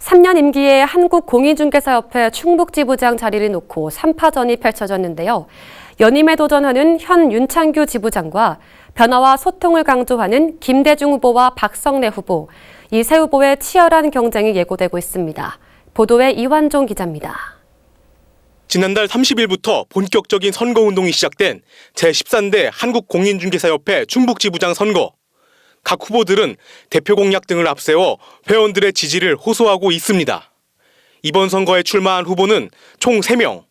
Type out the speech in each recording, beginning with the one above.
3년 임기의 한국공인중개사협회 충북지부장 자리를 놓고 3파전이 펼쳐졌는데요. 연임에 도전하는 현 윤창규 지부장과 변화와 소통을 강조하는 김대중 후보와 박성래 후보, 이 세 후보의 치열한 경쟁이 예고되고 있습니다. 보도에 이완종 기자입니다. 지난달 30일부터 본격적인 선거운동이 시작된 제13대 한국공인중개사협회 충북지부장 선거. 각 후보들은 대표 공약 등을 앞세워 회원들의 지지를 호소하고 있습니다. 이번 선거에 출마한 후보는 총 3명.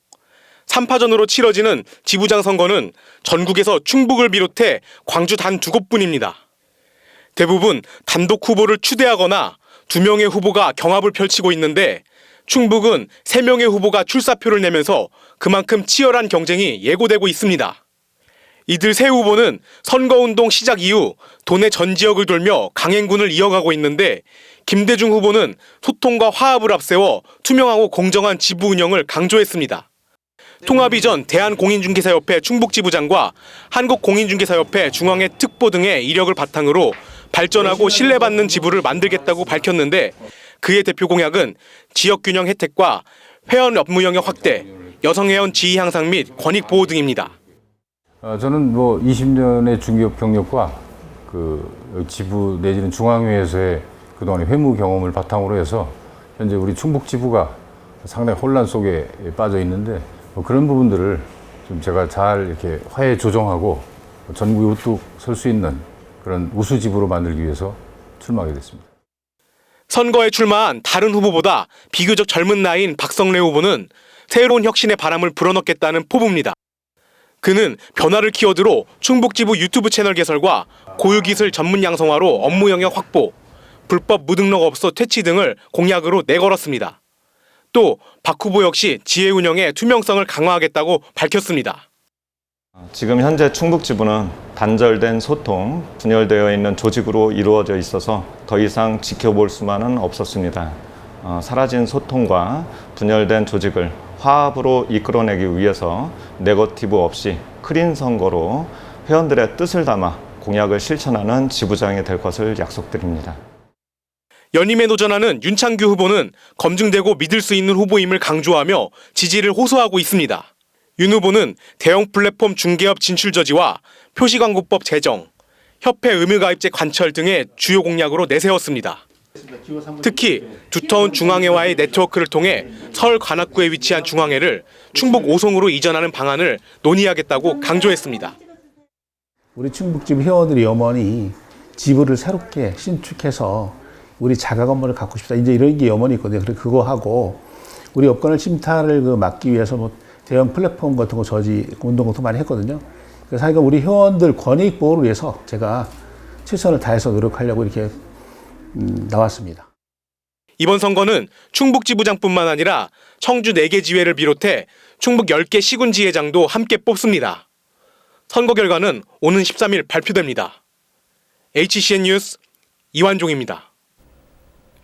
3파전으로 치러지는 지부장 선거는 전국에서 충북을 비롯해 광주 단 두 곳뿐입니다. 대부분 단독 후보를 추대하거나 두 명의 후보가 경합을 펼치고 있는데 충북은 세 명의 후보가 출사표를 내면서 그만큼 치열한 경쟁이 예고되고 있습니다. 이들 세 후보는 선거운동 시작 이후 도내 전 지역을 돌며 강행군을 이어가고 있는데 김대중 후보는 소통과 화합을 앞세워 투명하고 공정한 지부 운영을 강조했습니다. 통합 이전 대한공인중개사협회 충북지부장과 한국공인중개사협회 중앙회 특보 등의 이력을 바탕으로 발전하고 신뢰받는 지부를 만들겠다고 밝혔는데 그의 대표 공약은 지역 균형 혜택과 회원 업무 영역 확대, 여성 회원 지위 향상 및 권익 보호 등입니다. 어, 저는 뭐 20년의 중기업 경력과 그 지부 내지는 중앙회에서의 그동안의 회무 경험을 바탕으로 해서 현재 우리 충북 지부가 상당히 혼란 속에 빠져 있는데 뭐 그런 부분들을 좀 제가 잘 이렇게 화해 조정하고 전국에 우뚝 설 수 있는 그런 우수 지부로 만들기 위해서 출마하게 됐습니다. 선거에 출마한 다른 후보보다 비교적 젊은 나이인 박성래 후보는 새로운 혁신의 바람을 불어넣겠다는 포부입니다. 그는 변화를 키워드로 충북지부 유튜브 채널 개설과 고유기술 전문 양성화로 업무 영역 확보, 불법 무등록 업소 퇴치 등을 공약으로 내걸었습니다. 또 박 후보 역시 지혜 운영의 투명성을 강화하겠다고 밝혔습니다. 지금 현재 충북지부는 단절된 소통, 분열되어 있는 조직으로 이루어져 있어서 더 이상 지켜볼 수만은 없었습니다. 어, 사라진 소통과 분열된 조직을 화합으로 이끌어내기 위해서 네거티브 없이 크린 선거로 회원들의 뜻을 담아 공약을 실천하는 지부장이 될 것을 약속드립니다. 연임에 도전하는 윤창규 후보는 검증되고 믿을 수 있는 후보임을 강조하며 지지를 호소하고 있습니다. 윤 후보는 대형 플랫폼 중개업 진출 저지와 표시광고법 제정, 협회 의무가입제 관철 등의 주요 공약으로 내세웠습니다. 특히 두터운 중앙회와의 네트워크를 통해 서울 관악구에 위치한 중앙회를 충북 오송으로 이전하는 방안을 논의하겠다고 강조했습니다. 우리 충북집 회원들이 염원이 지부를 새롭게 신축해서 우리 자가 건물을 갖고 싶다. 이제 이런 게 염원이 있거든요. 그래서 그거 하고 우리 업권을 침탈을 그 막기 위해서 뭐 대형 플랫폼 같은 거 저지 운동 같은 거 많이 했거든요. 그래서 하여간 우리 회원들 권익 보호를 위해서 제가 최선을 다해서 노력하려고 이렇게 음, 나왔습니다. 이번 선거는 충북 지부장뿐만 아니라 청주 4개 지회를 비롯해 충북 10개 시군 지회장도 함께 뽑습니다. 선거 결과는 오는 13일 발표됩니다. HCN 뉴스 이완종입니다.